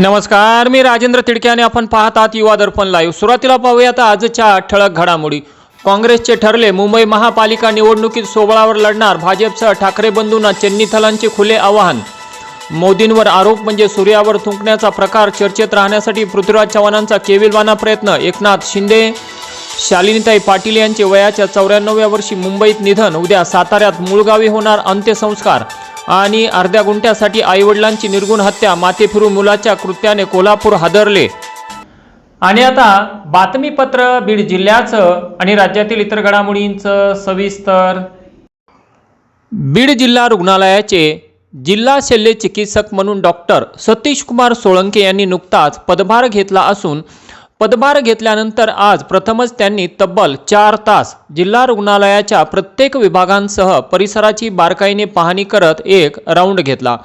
नमस्कार मी राजेंद्र तिडके आणि आपण पाहतात आहात युवा दर्पण लाईव्ह सुरुवातीला पाहूयात आजच्या ठळक घडामोडी. काँग्रेसचे ठरले मुंबई महापालिका निवडणुकीत सोबळावर लढणार भाजपसह ठाकरे बंधूंना चेन्नीथलांचे खुले आवाहन. मोदींवर आरोप म्हणजे सूर्यावर थुंकण्याचा प्रकार चर्चेत राहण्यासाठी पृथ्वीराज चव्हाणांचा केविलवाना प्रयत्न एकनाथ शिंदे शालिनीताई पाटील यांचे वयाच्या चौऱ्याण्णव्या वर्षी मुंबईत निधन उद्या साताऱ्यात मूळगावी होणार अंत्यसंस्कार. आणि अर्ध्या गुंठ्यासाठी आईवडिलांची निर्गुण हत्या माते फिरून मुलाच्या कृत्याने कोल्हापूर हादरले. आणि आता बातमीपत्र बीड जिल्ह्याचं आणि राज्यातील इतर घडामोडींचं सविस्तर. बीड जिल्हा रुग्णालयाचे जिल्हा शल्य चिकित्सक म्हणून डॉक्टर सतीश कुमार सोळंके यांनी नुकताच पदभार घेतला असून पदभार घेतल्यानंतर आज प्रथमच त्यांनी तब्बल चार तास जिल्हा रुग्णालयाच्या प्रत्येक विभागांसह परिसराची बारकाईने पाहणी करत एक राऊंड घेतला.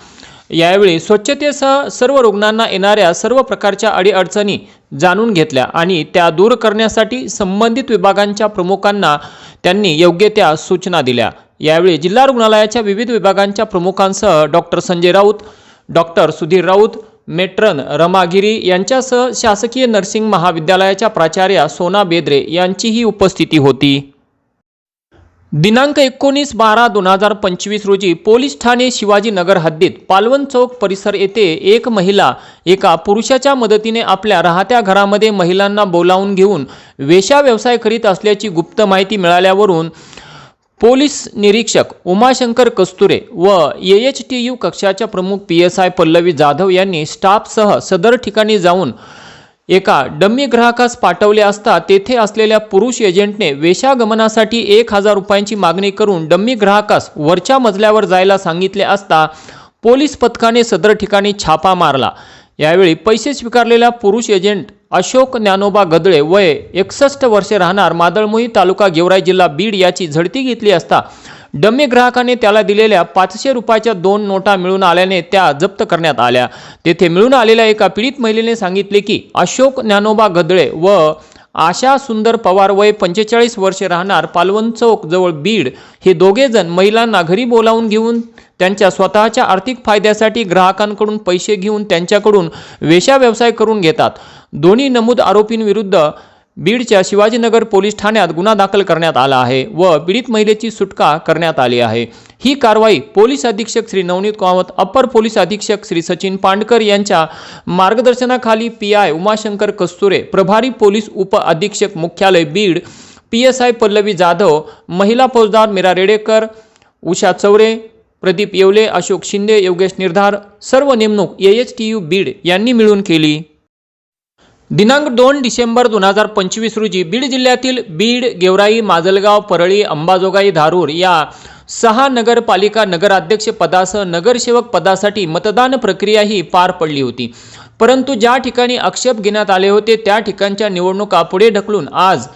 यावेळी स्वच्छतेसह सर्व रुग्णांना येणाऱ्या सर्व प्रकारच्या अडीअडचणी जाणून घेतल्या आणि त्या दूर करण्यासाठी संबंधित विभागांच्या प्रमुखांना त्यांनी योग्य त्या सूचना दिल्या. यावेळी जिल्हा रुग्णालयाच्या विविध विभागांच्या प्रमुखांसह doctor Sanjay Raut doctor Sudhir Raut matron Ramagiri यांच्यासह शासकीय नर्सिंग महाविद्यालयाच्या प्राचार्या सोना बेद्रे यांचीही उपस्थिती होती. दिनांक एकोणीस बारा दोन हजार पंचवीस रोजी पोलीस ठाणे शिवाजीनगर हद्दीत पालवन चौक परिसर येथे एक महिला एका पुरुषाच्या मदतीने आपल्या राहत्या घरामध्ये महिलांना बोलावून घेऊन वेशा व्यवसाय करीत असल्याची गुप्त माहिती मिळाल्यावरून पोलीस निरीक्षक उमाशंकर कस्तुरे व ए एच टी यू कक्षाच्या प्रमुख P S I Pallavi Jadhav यांनी स्टाफसह सदर ठिकाणी जाऊन एका डम्मी ग्राहकास पाठवले असता तेथे असलेल्या पुरुष एजंटने वेशागमनासाठी एक हजार रुपयांची मागणी करून डम्मी ग्राहकास वरच्या मजल्यावर जायला सांगितले असता पोलीस पथकाने सदर ठिकाणी छापा मारला. यावेळी पैसे स्वीकारलेला पुरुष एजंट अशोक ज्ञानोबा गदळे वय एकसष्ट वर्षे राहणार मादळमोही तालुका गेवराई जिल्हा बीड याची झडती घेतली असता डम्मी ग्राहकाने त्याला दिलेल्या पाचशे रुपयाच्या दोन नोटा मिळून आल्याने त्या जप्त करण्यात आल्या. तेथे मिळून आलेल्या एका पीडित महिलेने सांगितले की अशोक ज्ञानोबा गदळे व आशा सुंदर पवार वय पंचेचाळीस वर्षे राहणार पालवण चौक जवळ बीड. हे दोघेजण महिलांना घरी बोलावून घेऊन त्यांच्या स्वतःच्या आर्थिक फायद्यासाठी ग्राहकांकडून पैसे घेऊन त्यांच्याकडून वेशा व्यवसाय करून घेतात. दोन्ही नमूद आरोपींविरुद्ध बीडच्या शिवाजीनगर पोलीस ठाण्यात गुन्हा दाखल करण्यात आला आहे व पीडित महिलेची सुटका करण्यात आली आहे. ही कारवाई पोलीस अधीक्षक श्री नवनीत कामत अप्पर पोलीस अधीक्षक श्री सचिन पांडकर यांच्या मार्गदर्शनाखाली पी आय उमाशंकर कस्तुरे प्रभारी पोलीस उप अधीक्षक मुख्यालय Beed P S I Pallavi Jadhav महिला फौजदार मीरा रेडेकर उषा चौरे प्रदीप येवले अशोक शिंदे योगेश निर्धार सर्व नेमणूक A H T U Beed यांनी मिळून केली. दिनांक दोन डिसेंबर दोन हजार पंचवीस रोजी बीड जिल्ह्यातील बीड गेवराई माजलगाव परळी अंबाजोगाई धारूर या सहा नगरपालिका नगराध्यक्ष पदासह नगरसेवक पदासाठी मतदान प्रक्रिया ही पार पडली होती. परंतु ज्या ठिकाणी आक्षेप घेण्यात आले होते त्या ठिकाणच्या निवडणुका पुढे ढकलून आज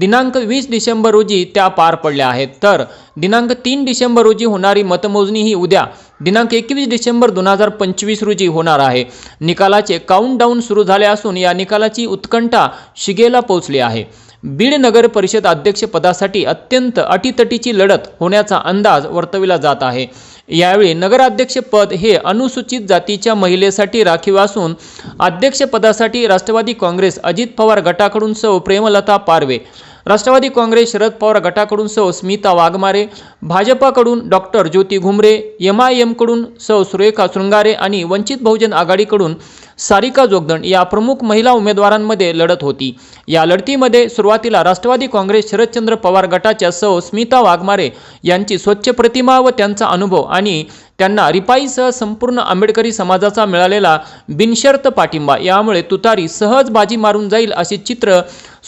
दिनांक वीस डिसेंबर रोजी त्या पार पडल्या आहेत. तर दिनांक तीन डिसेंबर रोजी होणारी मतमोजणी ही उद्या दिनांक एकवीस डिसेंबर दोन हजार पंचवीस रोजी होणार आहे. निकालाचे काउंटडाऊन सुरू झाले असून या निकालाची उत्कंठा शिगेला पोहोचली आहे. बीड नगर परिषद अध्यक्षपदासाठी अत्यंत अटीतटीची लढत होण्याचा अंदाज वर्तविला जात आहे. यावेळी नगराध्यक्षपद हे अनुसूचित जातीच्या महिलेसाठी राखीव असून अध्यक्षपदासाठी राष्ट्रवादी काँग्रेस अजित पवार गटाकडून सौ प्रेमलता पारवे राष्ट्रवादी काँग्रेस शरद पवार गटाकडून सौ स्मिता वाघमारे भाजपाकडून doctor Jyoti Ghumare M I एमकडून सौ सुरेखा शृंगारे आणि वंचित बहुजन आघाडीकडून सारिका जोगदंड या प्रमुख महिला उमेदवारांमध्ये लढत होती. या लढतीमध्ये सुरुवातीला राष्ट्रवादी काँग्रेस शरदचंद्र पवार गटाच्या सौ स्मिता वाघमारे यांची स्वच्छ प्रतिमा व त्यांचा अनुभव आणि त्यांना रिपाईसह संपूर्ण आंबेडकरी समाजाचा मिळालेला बिनशर्त पाठिंबा यामुळे तुतारी सहज बाजी मारून जाईल असे चित्र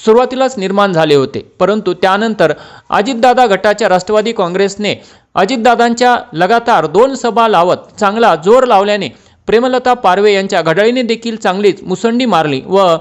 सुरुवातीलाच निर्माण झाले होते. परंतु त्यानंतर अजितदादा गटाच्या राष्ट्रवादी काँग्रेसने अजितदादांच्या लगातार दोन सभा लावत चांगला जोर लावल्याने प्रेमलता पारवे यांच्या घड्याळीने देखील चांगलीच मुसंडी मारली व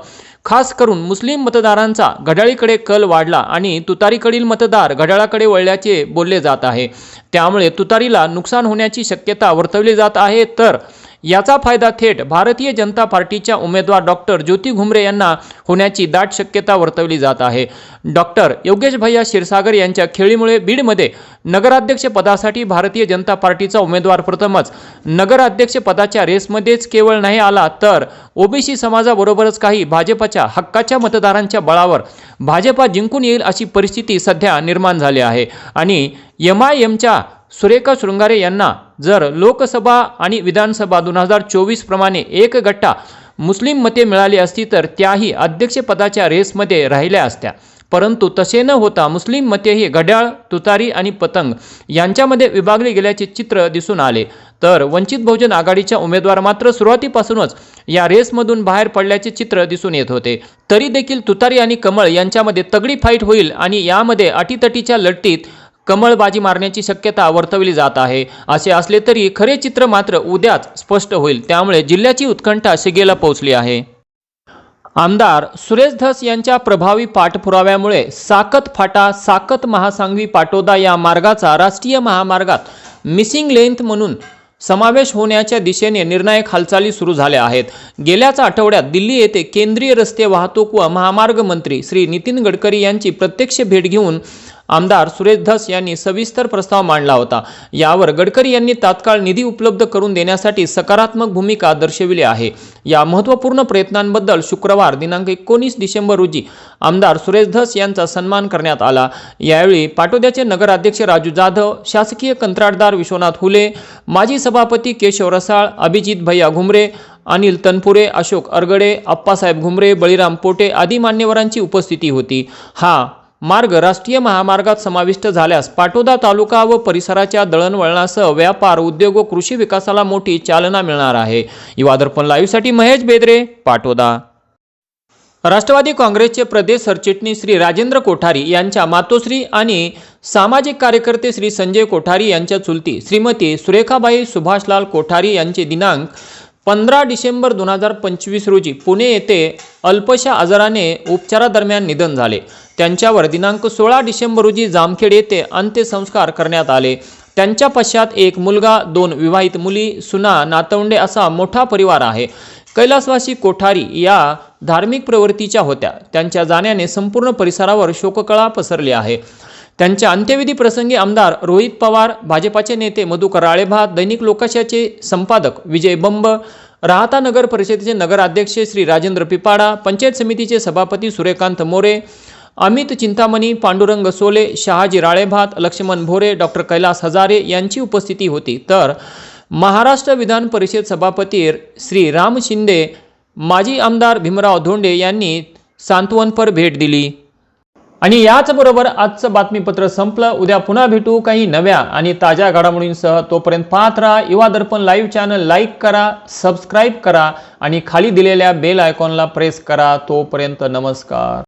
खास करून मुस्लिम मतदारांचा घड्याळीकडे कल वाढला आणि तुतारीकडील मतदार घड्याळाकडे वळल्याचे बोलले जात आहे. त्यामुळे तुतारीला नुकसान होण्याची शक्यता वर्तवली जात आहे. तर याचा फायदा थेट भारतीय जनता पार्टीच्या उमेदवार डॉक्टर ज्योती घुमरे यांना होण्याची दाट शक्यता वर्तवली जात आहे. डॉक्टर योगेश भैया क्षीरसागर यांच्या खेळीमुळे बीडमध्ये नगराध्यक्ष पदासाठी भारतीय जनता पार्टीचा उमेदवार प्रथमच. नगराध्यक्ष पदाच्या रेसमध्येच केवळ नाही आला तर ओबीसी समाजाबरोबरच काही भाजपच्या हक्काच्या मतदारांच्या बळावर भाजपा जिंकून येईल अशी परिस्थिती सध्या निर्माण झाली आहे. आणि एम आय एमच्या सुरेखा शृंगारे यांना जर लोकसभा आणि विधानसभा दोन हजार चोवीस प्रमाणे एक गट्टा मुस्लिम मते मिळाली असती तर त्याही अध्यक्षपदाच्या रेसमध्ये राहिल्या असत्या. परंतु तसे न होता मुस्लिम मतेही घड्याळ तुतारी आणि पतंग यांच्यामध्ये विभागले गेल्याचे चित्र दिसून आले. तर वंचित बहुजन आघाडीच्या उमेदवार मात्र सुरुवातीपासूनच या रेसमधून बाहेर पडल्याचे चित्र दिसून येत होते. तरी देखील तुतारी आणि कमळ यांच्यामध्ये तगडी फाईट होईल आणि यामध्ये अटीतटीच्या लढतीत कमळबाजी मारण्याची शक्यता वर्तवली जात आहे. असे असले तरी खरे चित्र मात्र उद्याच स्पष्ट होईल. त्यामुळे जिल्ह्याची उत्कंठा शिगेला पोहोचली आहे. आमदार सुरेश धस यांच्या प्रभावी पाठपुराव्यामुळे साकत फाटा साकत महासांगवी पाटोदा या मार्गाचा राष्ट्रीय महामार्गात मिसिंग लेंथ म्हणून समावेश होण्याच्या दिशेने निर्णायक हालचाली सुरू झाल्या आहेत. गेल्याच आठवड्यात दिल्ली येथे केंद्रीय रस्ते वाहतूक व महामार्ग मंत्री श्री नितीन गडकरी यांची प्रत्यक्ष भेट घेऊन आमदार सुरेश धस यांनी सविस्तर प्रस्ताव मांडला होता. यावर गडकरी यांनी तात्काळ निधी उपलब्ध करून देण्यासाठी सकारात्मक भूमिका दर्शविली आहे. या महत्त्वपूर्ण प्रयत्नांबद्दल शुक्रवार दिनांक एकोणीस डिसेंबर रोजी आमदार सुरेश धस यांचा सन्मान करण्यात आला. यावेळी पाटोद्याचे नगराध्यक्ष राजू जाधव शासकीय कंत्राटदार विश्वनाथ हुले माजी सभापती केशव रसाळ अभिजित भैया घुमरे अनिल तनपुरे अशोक अरगडे अप्पासाहेब घुमरे बळीराम पोटे आदी मान्यवरांची उपस्थिती होती. हा मार्ग राष्ट्रीय महामार्गात समाविष्ट झाल्यास पाटोदा तालुका व परिसराच्या दळणवळणासह व्यापार उद्योग व कृषी विकासाला मोठी चालना मिळणार आहे. युवा दर्पण लाईव्हसाठी महेश बेदरे पाटोदा. राष्ट्रवादी काँग्रेसचे प्रदेश सरचिटणीस श्री राजेंद्र कोठारी यांच्या मातोश्री आणि सामाजिक कार्यकर्ते श्री संजय कोठारी यांच्या चुलती श्रीमती सुरेखाबाई सुभाषलाल कोठारी यांचे दिनांक पंधरा डिसेंबर दोन हजार पंचवीस रोजी पुणे येथे अल्पशा आजाराने उपचारादरम्यान निधन झाले. त्यांच्यावर दिनांक सोळा डिसेंबर रोजी जामखेड येथे अंत्यसंस्कार करण्यात आले. त्यांच्या पश्चात एक मुलगा दोन विवाहित मुली सुना नातवंडे असा मोठा परिवार आहे. कैलासवासी कोठारी या धार्मिक प्रवृत्तीच्या होत्या. त्यांच्या जाण्याने संपूर्ण परिसरावर शोककळा पसरली आहे. त्यांच्या अंत्यविधी प्रसंगी आमदार रोहित पवार भाजपाचे नेते मधुकर राळेभात दैनिक लोकाशाचे संपादक विजय बंब राहता नगर परिषदेचे नगराध्यक्ष श्री राजेंद्र पिपाडा पंचायत समितीचे सभापती सूर्यकांत मोरे अमित चिंतामणी पांडुरंग सोले शहाजी राळेभात लक्ष्मण भोरे डॉक्टर कैलास हजारे यांची उपस्थिती होती. तर महाराष्ट्र विधान परिषद सभापती श्री राम शिंदे माजी आमदार भीमराव धोंडे यांनी सांत्वनपर भेट दिली. आणि याचबरोबर आजचं बातमीपत्र संपलं. उद्या पुन्हा भेटू काही नव्या आणि ताज्या घडामोडींसह. तोपर्यंत पाहत राहा Yuva Darpan live channel like करा सबस्क्राईब करा आणि खाली दिलेल्या बेल आयकॉनला प्रेस करा. तोपर्यंत नमस्कार.